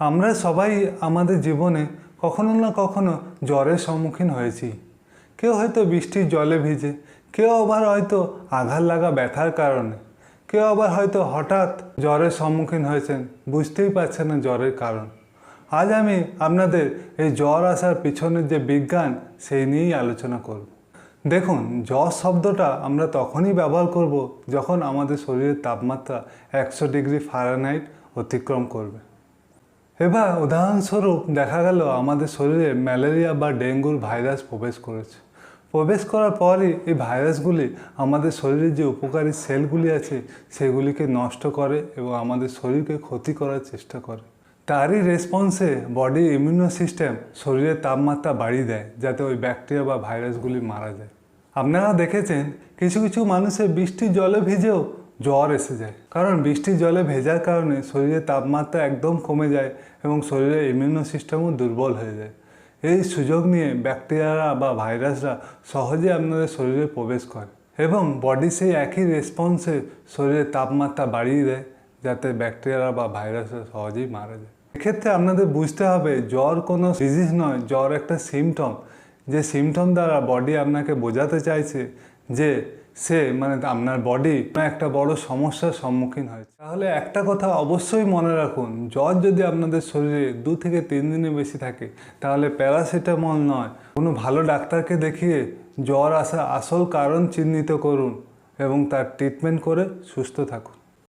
আমরা সবাই আমাদের জীবনে কখনো না কখনো জ্বরের সম্মুখীন হয়েছি। কেউ হয়তো বৃষ্টির জলে ভিজে, কেউ আবার হয়তো আঘাত লাগা ব্যথার কারণে, কেউ আবার হয়তো হঠাৎ জ্বরের সম্মুখীন হয়েছেন, বুঝতেই পারছেন না জ্বরের কারণ। আজ আমি আপনাদের এই জ্বর আসার পিছনের যে বিজ্ঞান, সেই নিয়েই আলোচনা করব। দেখুন, জ্বর শব্দটা আমরা তখনই ব্যবহার করব যখন আমাদের শরীরের তাপমাত্রা একশো ডিগ্রি ফারেনহাইট অতিক্রম করবে। এবার উদাহরণস্বরূপ দেখা গেল আমাদের শরীরে ম্যালেরিয়া বা ডেঙ্গুর ভাইরাস প্রবেশ করেছে। প্রবেশ করার পরই এই ভাইরাসগুলি আমাদের শরীরে যে উপকারী সেলগুলি আছে, সেগুলিকে নষ্ট করে এবং আমাদের শরীরকে ক্ষতি করার চেষ্টা করে। তারই রেসপন্সে বডি ইমিউনো সিস্টেম শরীরের তাপমাত্রা বাড়িয়ে দেয়, যাতে ওই ব্যাকটেরিয়া বা ভাইরাসগুলি মারা যায়। আপনারা দেখেছেন, কিছু কিছু মানুষের বৃষ্টির জলে ভিজেও জ্বর এসে যায়। কারণ বৃষ্টির জলে ভেজার কারণে শরীরের তাপমাত্রা একদম কমে যায় এবং শরীরের ইমিউনো সিস্টেমও দুর্বল হয়ে যায়। এই সুযোগ নিয়ে ব্যাকটেরিয়ারা বা ভাইরাসরা সহজে আপনাদের শরীরে প্রবেশ করে এবং বডি সেই একই রেসপন্সে শরীরের তাপমাত্রা বাড়িয়ে দেয়, যাতে ব্যাকটেরিয়া বা ভাইরাসরা সহজেই মারা যায়। এক্ষেত্রে আপনাদের বুঝতে হবে, জ্বর কোনো ডিজিজ নয়, জ্বর একটা সিমটম যে সিমটম দ্বারা বডি আপনাকে বোঝাতে চাইছে যে সে মানে আপনার বডি একটা বড় সমস্যার সম্মুখীন হয় তাহলে একটা কথা অবশ্যই মনে রাখুন, জ্বর যদি আপনাদের শরীরে দু থেকে তিন দিনে বেশি থাকে, তাহলে প্যারাসিটামল নয়। কোনো ভালো ডাক্তারকে দেখিয়ে জ্বর আসা আসল কারণ চিহ্নিত করুন এবং তার ট্রিটমেন্ট করে সুস্থ থাকুন।